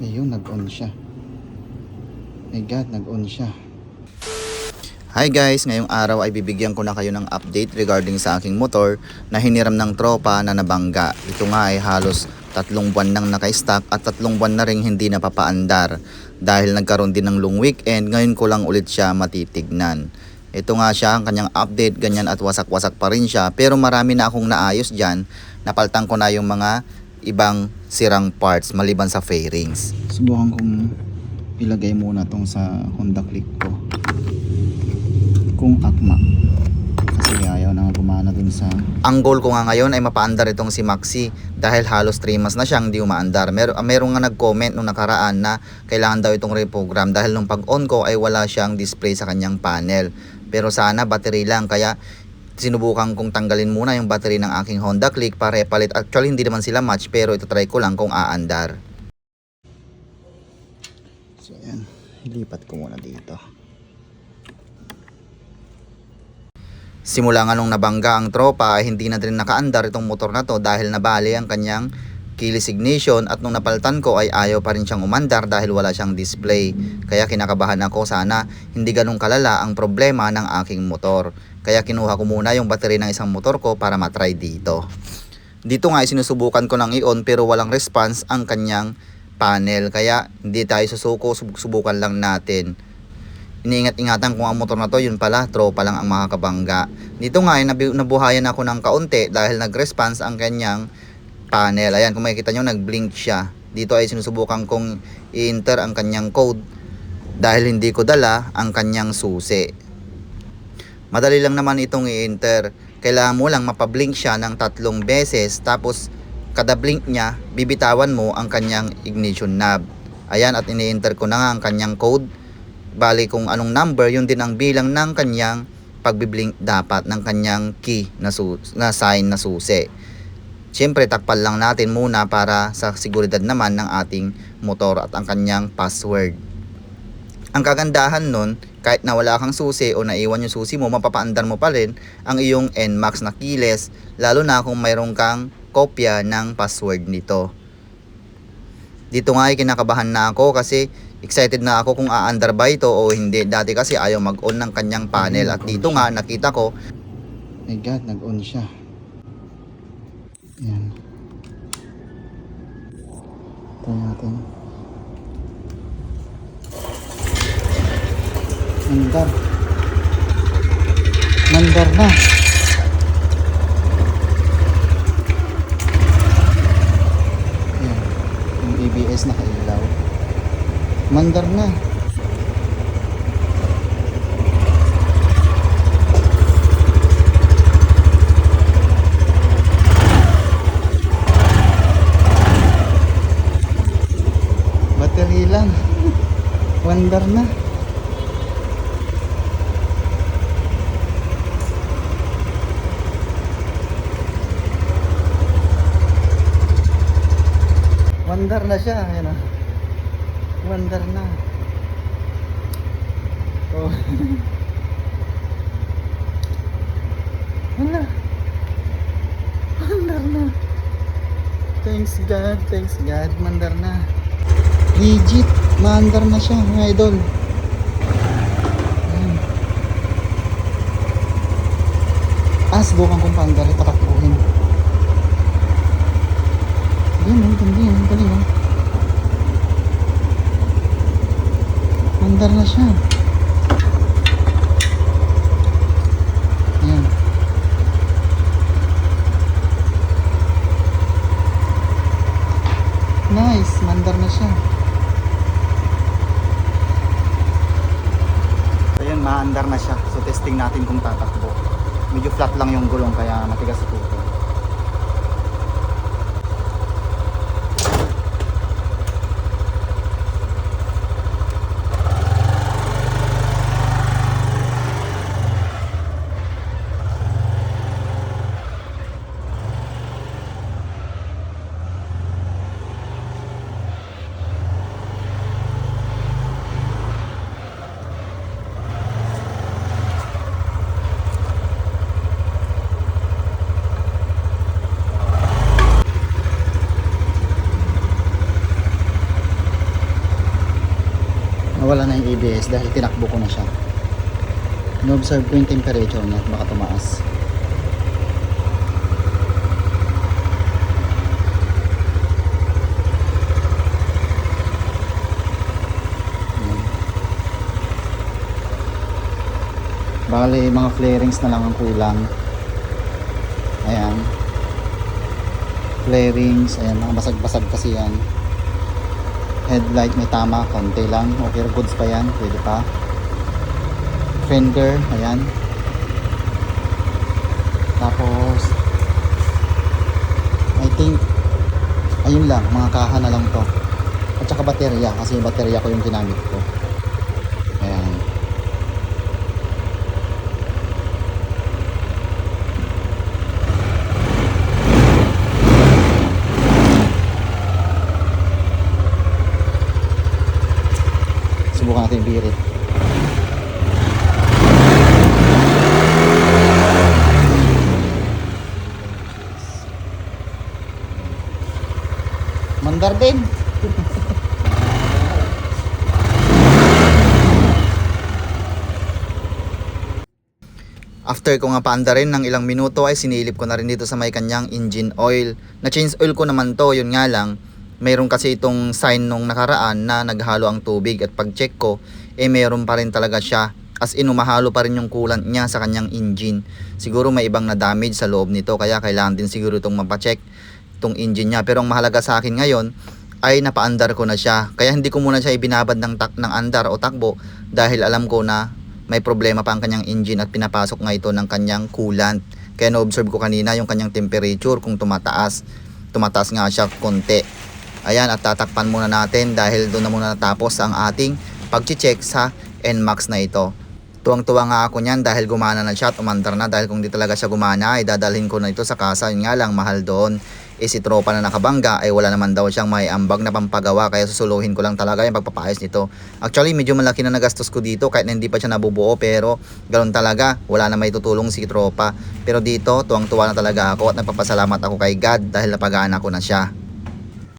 Ayun, nag-on siya. My God, nag-on siya. Hi guys, ngayong araw ay bibigyan ko na kayo ng update regarding sa aking motor na hiniram ng tropa na nabangga. Ito nga ay halos tatlong buwan nang naka-stock at tatlong buwan na rin hindi napapaandar. Dahil nagkaroon din ng long weekend, ngayon ko lang ulit siya matitignan. Ito nga siya, ang kanyang update, ganyan at wasak-wasak pa rin siya. Pero marami na akong naayos dyan. Napaltan ko na yung mga ibang sirang parts maliban sa fairings. Subukan kong ilagay muna tong sa Honda Click ko. Kung akma. Kasi ayaw na gumana dun sa... Ang goal ko nga ngayon ay mapaandar itong si Maxi dahil halos 3 months na siyang di umaandar. Mer ah, meron nga nag-comment nung nakaraan na kailangan daw itong reprogram dahil nung pag-on ko ay wala siyang display sa kanyang panel. Pero sana battery lang kaya sinubukan kong tanggalin muna yung battery ng aking Honda Click para ipalit. Actually hindi naman sila match pero ito try ko lang kung aandar. So ayan, ilipat ko muna dito. Simula nga nung nabangga ang tropa hindi na din nakaandar itong motor na to dahil nabali ang kanyang keyless ignition at nung napaltan ko ay ayaw pa rin siyang umandar dahil wala siyang display. Kaya kinakabahan ako sana hindi ganun kalala ang problema ng aking motor. Kaya kinuha ko muna yung battery ng isang motor ko para matry dito. Dito nga ay sinusubukan ko ng i-on pero walang response ang kanyang panel. Kaya hindi tayo susuko, sub- subukan lang natin. Iniingat-ingatan ko ang motor na to, yun pala, tropa lang ang makakabangga. Dito nga ay nabi- nabuhayan ako ng kaunti dahil nag-response ang kanyang panel. Ayan, kung makikita nyo, nag-blink siya. Dito ay sinusubukan kong i-enter ang kanyang code dahil hindi ko dala ang kanyang susi. Madali lang naman itong i-enter. Kailangan mo lang mapablink siya ng tatlong beses tapos kada blink niya, bibitawan mo ang kanyang ignition knob. Ayan at ini-enter ko na nga ang kanyang code. Bali kung anong number, yun din ang bilang ng kanyang pagbiblink dapat ng kanyang key na, su- na sign na susi. Siyempre, takpan lang natin muna para sa seguridad naman ng ating motor at ang kanyang password. Ang kagandahan nun, kahit na wala kang susi o naiwan yung susi mo, mapapaandar mo pa rin ang iyong NMAX na keyless, lalo na kung mayroon kang kopya ng password nito. Dito nga ay kinakabahan na ako kasi excited na ako kung aandar ba ito o hindi. Dati kasi ayaw mag-on ng kanyang panel at dito nga nakita ko My God, nag-on siya. Ayan. Ito natin. Mandar. Mandar na. Ayan. Yung ABS nakailaw. Mandar na. Battery lang. Wonder na. Wonder na siya. Ayan o. Wonder na. Oh. Wala. Wonder na. Thanks God, thanks God. Mandar na. Legit, maandar na siya, mga idol. Ayan. Ah, subukan kong paandar, patakbuhin. Ayan, ang ganda yan, Mandar na siya. Ayan. Nice, mandar na siya. Ayan, maandar na siya. So testing natin kung tatakbo. Medyo flat lang yung gulong kaya matigas ito. Nawala na yung ABS dahil tinakbo ko na siya na-observe ko yung temperature niya baka tumaas Ayan. Bale, mga flarings na lang ang kulang. Ayan. Flarings, ayan, mga basag-basag kasi yan. Headlight may tama, konti lang. Okay, goods pa yan, pwede pa. Fender, ayan. Tapos, I think, ayun lang, mga kaha na lang to. At saka baterya, kasi yung baterya ko yung ginamit ko. Ayan. Subukan natin yung birit. Mandar din. After ko nga paanda rin ng ilang minuto ay sinilip ko na rin dito sa may kanyang engine oil. Na change oil ko naman to, yun nga lang. Mayroon kasi itong sign nung nakaraan na naghalo ang tubig at pag check ko, eh mayroon pa rin talaga siya. As in, umahalo pa rin yung coolant niya sa kanyang engine. Siguro may ibang na damage sa loob nito kaya kailangan din siguro itong mapacheck itong engine niya. Pero ang mahalaga sa akin ngayon ay napaandar ko na siya. Kaya hindi ko muna siya ibinabad ng, tak ng andar o takbo dahil alam ko na may problema pa ang kanyang engine at pinapasok nga ito ng kanyang coolant. Kaya na-observe ko kanina yung kanyang temperature kung tumataas. Tumataas nga siya konti. Ayan at tatakpan muna natin dahil doon na muna natapos ang ating pag-check sa NMAX na ito. Tuwang-tuwa nga ako niyan dahil gumana na siya at umandar na dahil kung di talaga siya gumana ay dadalhin ko na ito sa kasa. Yun nga lang mahal doon. Eh si tropa na nakabangga ay wala naman daw siyang may ambag na pampagawa kaya susuluhin ko lang talaga yung pagpapayos nito. Actually medyo malaki na nagastos ko dito kahit na hindi pa siya nabubuo pero ganoon talaga wala na may tutulong si tropa. Pero dito tuwang-tuwa na talaga ako at nagpapasalamat ako kay God dahil napagaan ako na siya.